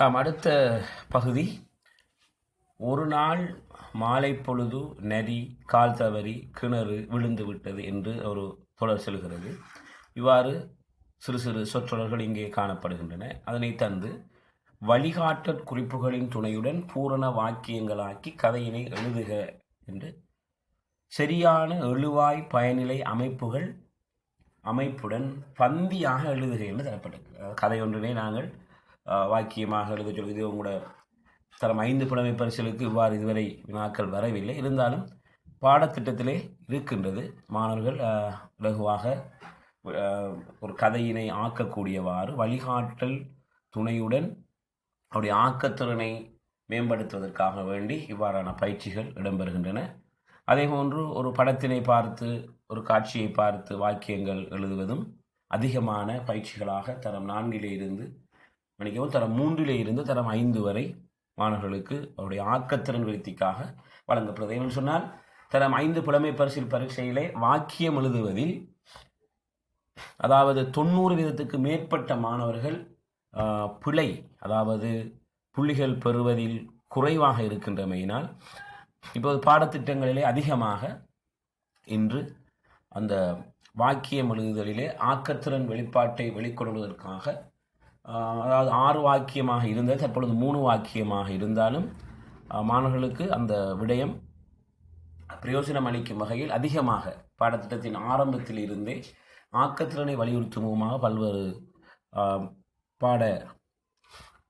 ஆம் அடுத்த பகுதி ஒரு நாள் மாலை பொழுது நரி கால் தவறி கிணறு விழுந்து விட்டது என்று ஒரு தொடர் செல்கிறது. இவ்வாறு சிறு சிறு சொற்றொடர்கள் இங்கே காணப்படுகின்றன. அதனை தந்து வழிகாட்டற் குறிப்புகளின் துணையுடன் பூரண வாக்கியங்களாக்கி கதையினை எழுதுக என்று சரியான எழுவாய் பயனிலை அமைப்புகள் அமைப்புடன் பந்தியாக எழுதுக என்று தரப்பட்டது கதை ஒன்றினை நாங்கள் வாக்கியமாக எழுத சொல்லி இது உங்களோட தரம் ஐந்து புலமை பரிசலுக்கு இவ்வாறு இதுவரை வினாக்கள் வரவில்லை. இருந்தாலும் பாடத்திட்டத்திலே இருக்கின்றது. மாணவர்கள் இலகுவாக ஒரு கதையினை ஆக்கக்கூடியவாறு வழிகாட்டல் துணையுடன் அவருடைய ஆக்கத்திறனை மேம்படுத்துவதற்காக வேண்டி இவ்வாறான பயிற்சிகள் இடம்பெறுகின்றன. அதேபோன்று ஒரு படத்தினை பார்த்து ஒரு காட்சியை பார்த்து வாக்கியங்கள் எழுதுவதும் அதிகமான பயிற்சிகளாக தரம் நான்கிலே இருந்து மன்னிக்கவும் தரம் மூன்றிலே இருந்து தரம் ஐந்து வரை மாணவர்களுக்கு அவருடைய ஆக்கத்திறன் விருத்திக்காக வழங்கப்படுது என்று சொன்னால் தரம் ஐந்து புலமை பரிசில் பரீட்சையிலே வாக்கியம் எழுதுவதில் அதாவது தொண்ணூறு வீதத்துக்கு மேற்பட்ட மாணவர்கள் பிழை அதாவது புள்ளிகள் பெறுவதில் குறைவாக இருக்கின்றமையினால் இப்போது பாடத்திட்டங்களிலே அதிகமாக இன்று அந்த வாக்கியம் எழுதுதலிலே ஆக்கத்திறன் வெளிப்பாட்டை வெளிக்கொடுவதற்காக அதாவது ஆறு வாக்கியமாக இருந்தது. தற்பொழுது மூணு வாக்கியமாக இருந்தாலும் மாணவர்களுக்கு அந்த விடயம் பிரயோஜனம் அளிக்கும் வகையில் அதிகமாக பாடத்திட்டத்தின் ஆரம்பத்தில் இருந்தே ஆக்கத்திறனை வலியுறுத்தும் முகமாக பல்வேறு பாட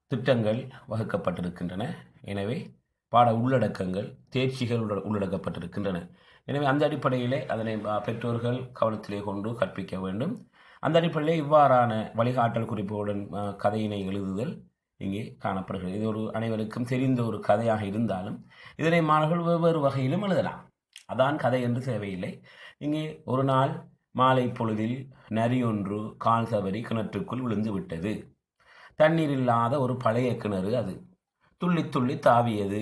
திட்டங்கள் வகுக்கப்பட்டிருக்கின்றன. எனவே பாட உள்ளடக்கங்கள் தேர்ச்சிகள் உள்ள- உள்ளடக்கப்பட்டிருக்கின்றன. எனவே அந்த அடிப்படையிலே அதனை பெற்றோர்கள் கவனத்திலே கொண்டு கற்பிக்க வேண்டும். அந்த அடிப்படையில் இவ்வாறான வழிகாட்டல் குறிப்புடன் கதையினை எழுதுதல் இங்கே காணப்படுகிறது. இது ஒரு அனைவருக்கும் தெரிந்த ஒரு கதையாக இருந்தாலும் இதனை மாணவர்கள் வெவ்வேறு வகையிலும் எழுதலாம். அதான் கதை என்று தேவையில்லை. இங்கே ஒரு நாள் மாலை பொழுதில் நரி ஒன்று கால் தவறி கிணற்றுக்குள் விழுந்து விட்டது. தண்ணீர் இல்லாத ஒரு பழைய கிணறு அது. துள்ளி துள்ளி தாவியது.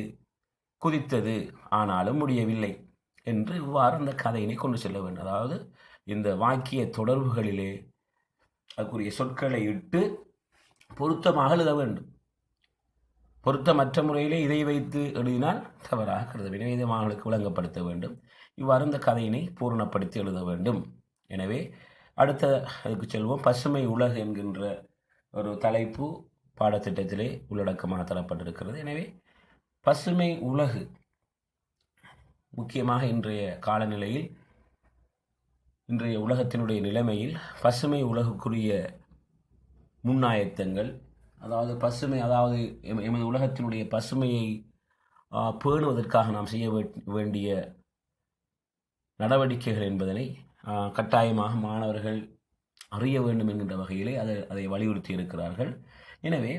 குதித்தது. ஆனாலும் முடியவில்லை என்று இவ்வாறு அந்த கதையினை கொண்டு செல்ல வேண்டும். அதாவது இந்த வாக்கிய தொடர்புகளிலே அதுக்குரிய சொற்களை இட்டு பொருத்தமாக எழுத வேண்டும். பொருத்தமற்ற முறையிலே இதை வைத்து எழுதினால் தவறாக கருத வேண்டும். இதை மாணவர்களுக்கு விளங்கப்படுத்த வேண்டும். இவ்வாறு இந்த கதையினை பூரணப்படுத்தி எழுத வேண்டும். எனவே அடுத்த அதுக்கு செல்வோம். பசுமை உலகு என்கின்ற ஒரு தலைப்பு பாடத்திட்டத்திலே உள்ளடக்கமாக தரப்பட்டிருக்கிறது. எனவே பசுமை உலகு முக்கியமாக இன்றைய காலநிலையில் இன்றைய உலகத்தினுடைய நிலைமையில் பசுமை உலகுக்குரிய முன்னாயத்தங்கள் அதாவது பசுமை அதாவது எமது உலகத்தினுடைய பசுமையை பேணுவதற்காக நாம் செய்ய வேண்டிய நடவடிக்கைகள் என்பதனை கட்டாயமாக மாணவர்கள் அறிய வேண்டும் என்கின்ற வகையிலே அதை அதை வலியுறுத்தி இருக்கிறார்கள். எனவே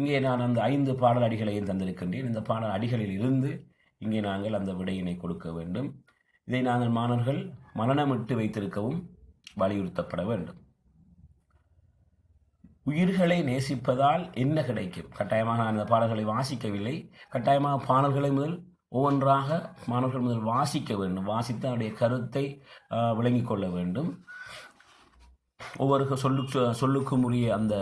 இங்கே நான் அந்த ஐந்து பாடல் அடிகளையும் தந்திருக்கின்றேன். இந்த பாடல் அடிகளில் இருந்து இங்கே நாங்கள் அந்த விடையினை கொடுக்க வேண்டும். இதை நாங்கள் மாணவர்கள் மரணமிட்டு வைத்திருக்கவும் வலியுறுத்தப்பட வேண்டும். உயிர்களை நேசிப்பதால் என்ன கிடைக்கும்? கட்டாயமாக நான் இந்த பாடல்களை வாசிக்கவில்லை. கட்டாயமாக பாடல்களை முதல் ஒவ்வொன்றாக மாணவர்கள் முதல் வாசிக்க வேண்டும். வாசித்து அவருடைய கருத்தை விளங்கிக் கொள்ள வேண்டும். ஒவ்வொரு சொல்லு சொல்லுக்கும் உரிய அந்த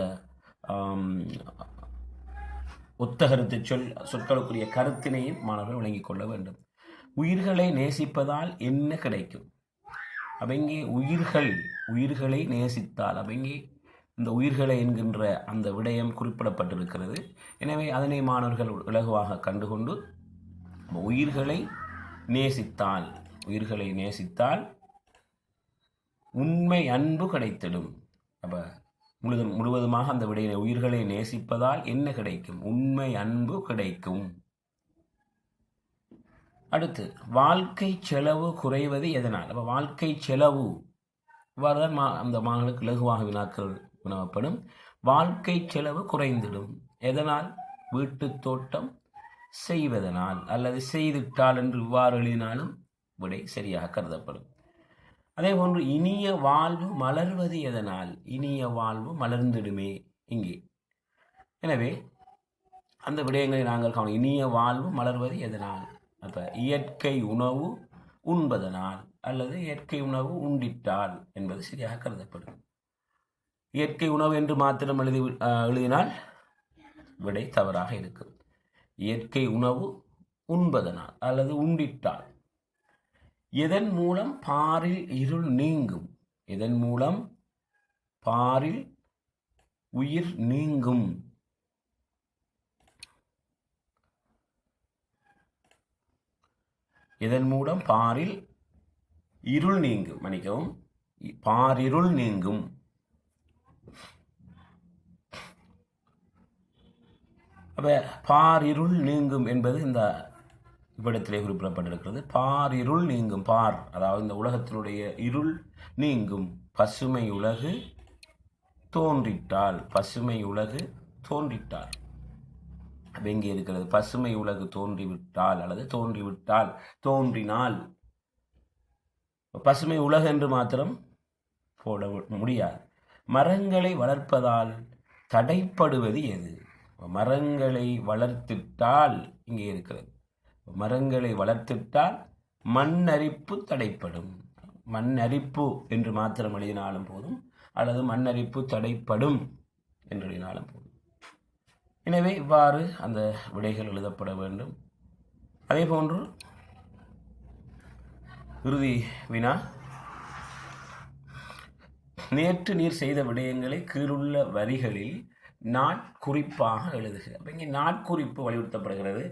ஒத்த கருத்து சொல் சொற்களுக்குரிய கருத்தினையும் மாணவர்கள் விளங்கிக் கொள்ள வேண்டும். உயிர்களை நேசிப்பதால் என்ன கிடைக்கும்? அவங்க உயிர்கள் உயிர்களை நேசித்தால் அவங்க இந்த உயிர்களை என்கின்ற அந்த விடயம் குறிப்பிடப்பட்டிருக்கிறது. எனவே அதனை மாணவர்கள் இலகுவாக கண்டுகொண்டு உயிர்களை நேசித்தால் உயிர்களை நேசித்தால் உண்மை அன்பு கிடைத்திடும். அப்போ முழுதும் முழுவதுமாக அந்த விடையினை உயிர்களை நேசிப்பதால் என்ன கிடைக்கும்? உண்மை அன்பு கிடைக்கும். அடுத்து வாழ்க்கை செலவு குறைவது எதனால்? அப்போ வாழ்க்கை செலவு இவ்வாறு தான் மா அந்த மாணவர்களுக்கு இலகுவாக வினாக்கள் வினவப்படும் வாழ்க்கை செலவு குறைந்திடும் எதனால்? வீட்டுத் தோட்டம் செய்வதனால் அல்லது செய்துவிட்டால் என்று இவ்வாறு எழுதினாலும் விடை சரியாக கருதப்படும். அதே போன்று இனிய வாழ்வு மலர்வது எதனால்? இனிய வாழ்வு மலர்ந்திடுமே இங்கே. எனவே அந்த விடயங்களை நாங்கள் காணும் இனிய வாழ்வு மலர்வது எதனால்? அப்போ இயற்கை உணவு உண்பதனால் அல்லது இயற்கை உணவு உண்டிட்டால் என்பது சரியாக கருதப்படும். இயற்கை உணவு என்று மாத்திரம் எழுதி எழுதினால் விடை தவறாக இருக்கும். இயற்கை உணவு உண்பதனால் அல்லது உண்டிட்டால். இதன் மூலம் பாரில் இருள் நீங்கும்? இதன் மூலம்? பாரில் உயிர் நீங்கும். இதன் மூலம் பாரில் இருள் நீங்கும். மன்னிக்கவும். பாரிருள் நீங்கும். அப்ப பாரிருள் நீங்கும் என்பது இந்த இவ்விடத்திலே குறிப்பிடப்பட்டிருக்கிறது. பாரிருள் நீங்கும். பார் அதாவது இந்த உலகத்தினுடைய இருள் நீங்கும். பசுமை உலகு தோன்றிட்டால் பசுமை உலகு தோன்றிட்டால். வெங்கி எங்கே இருக்கிறது. பசுமை உலகு தோன்றிவிட்டால் அல்லது தோன்றிவிட்டால் தோன்றினால். பசுமை உலகு என்று மாத்திரம் போட முடியாது. மரங்களை வளர்ப்பதால் தடைப்படுவது எது? மரங்களை வளர்த்திட்டால் இங்கே இருக்கிறது. மரங்களை வளர்த்திட்டால் மண்ணரிப்பு தடைப்படும். மண்ணரிப்பு என்று மாத்திரம் எழுதினாலும் போதும். அல்லது மண்ணரிப்பு தடைப்படும் என்று எழுதினாலும் போதும். எனவே இவ்வாறு அந்த விடைகள் எழுதப்பட வேண்டும். அதே போன்று இறுதி வினா. நேற்று நீர் செய்த விடயங்களை கீழுள்ள வரிகளில் நாட்குறிப்பாக எழுதுக அப்ப இங்கே நாட்குறிப்பு வலியுறுத்தப்படுகிறது.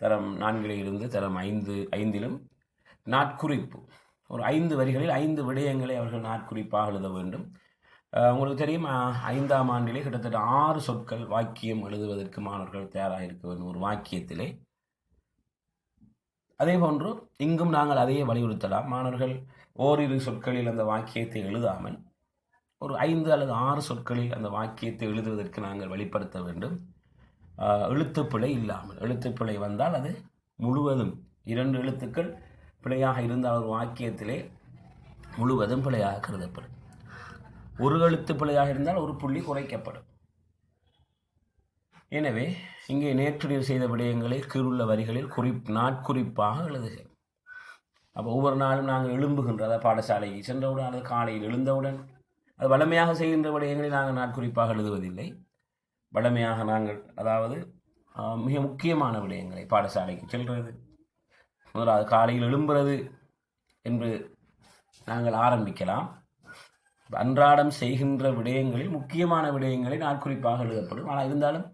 தரம் நான்கிலிருந்து தரம் ஐந்து ஐந்திலும் நாட்குறிப்பு ஒரு ஐந்து வரிகளில் ஐந்து விடயங்களை அவர்கள் நாட்குறிப்பாக எழுத வேண்டும். உங்களுக்கு தெரியும்? ஐந்தாம் ஆண்டிலே கிட்டத்தட்ட ஆறு சொற்கள் வாக்கியம் எழுதுவதற்கு மாணவர்கள் தயாராக இருக்க வேண்டும் ஒரு வாக்கியத்திலே. அதே போன்று இங்கும் நாங்கள் அதையே வலியுறுத்தலாம். மாணவர்கள் ஓரிரு சொற்களில் அந்த வாக்கியத்தை எழுதாமல் ஒரு ஐந்து அல்லது ஆறு சொற்களில் அந்த வாக்கியத்தை எழுதுவதற்கு நாங்கள் வெளிப்படுத்த வேண்டும். எழுத்துப்பிழை இல்லாமல். எழுத்துப்பிழை வந்தால் அது முழுவதும் இரண்டு எழுத்துக்கள் பிழையாக இருந்தால் ஒரு வாக்கியத்திலே முழுவதும் பிழையாக கருதப்படும். ஒரு எழுத்து பிழையாக இருந்தால் ஒரு புள்ளி குறைக்கப்படும். எனவே இங்கே நேற்று செய்த விடயங்களை கீழுள்ள வரிகளில் குறிப் நாட்குறிப்பாக எழுதுக அப்போ ஒவ்வொரு நாளும் நாங்கள் எழும்புகின்ற அதாவது பாடசாலைக்கு சென்றவுடன் அல்லது காலையில் எழுந்தவுடன் அது வளமையாக செய்கின்ற விடயங்களை நாங்கள் நாட்குறிப்பாக எழுதுவதில்லை. வளமையாக நாங்கள் அதாவது மிக முக்கியமான விடயங்களை பாடசாலைக்கு செல்வது முதலாவது காலையில் எழும்புறது என்று நாங்கள் ஆரம்பிக்கலாம். அன்றாடம் செய்கின்ற விடயங்களில் முக்கியமான விடயங்களை நாட்குறிப்பாக எழுதப்படும். ஆனால் இருந்தாலும்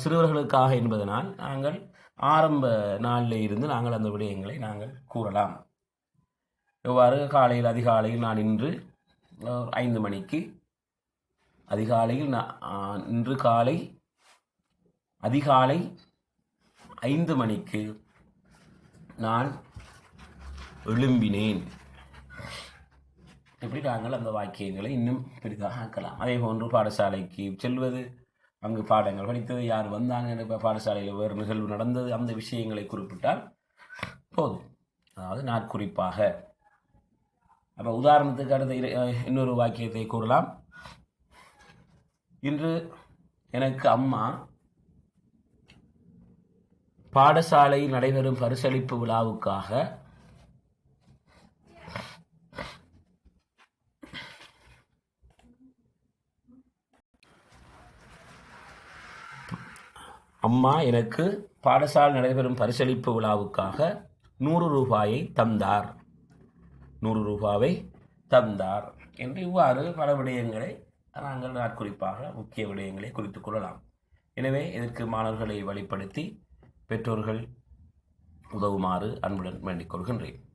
சிறுவர்களுக்காக என்பதனால் நாங்கள் ஆரம்ப நாளில் இருந்து நாங்கள் அந்த விடயங்களை நாங்கள் கூறலாம். இவ்வாறு காலையில் அதிகாலையில் நான் இன்று ஐந்து மணிக்கு அதிகாலையில் நான் இன்று காலை அதிகாலை ஐந்து மணிக்கு நான் எழும்பினேன். எப்படி நாங்கள் அந்த வாக்கியங்களை இன்னும் பெரிதாக ஆக்கலாம்? அதே போன்று பாடசாலைக்கு செல்வது அங்கு பாடங்கள் படித்தது யார் வந்தாங்க இப்போ பாடசாலையில் வேறு நிகழ்வு நடந்தது அந்த விஷயங்களை குறிப்பிட்டால் போதும். அதாவது நாட்குறிப்பாக அப்போ உதாரணத்துக்கு அடுத்த இரு- இன்னொரு வாக்கியத்தை கூறலாம். இன்று எனக்கு அம்மா பாடசாலையில் நடைபெறும் பரிசளிப்பு விழாவுக்காக அம்மா எனக்கு பாடசாலை நடைபெறும் பரிசளிப்பு விழாவுக்காக நூறு ரூபாயை தந்தார். நூறு ரூபாவை தந்தார் என்று இவ்வாறு பல விடயங்களை நாங்கள் நாட்குறிப்பாக முக்கிய விடயங்களை குறித்துக் கொள்ளலாம். எனவே இதற்கு மாணவர்களை வழிப்படுத்தி பெற்றோர்கள் உதவுமாறு அன்புடன் வேண்டிக் கொள்கின்றேன்.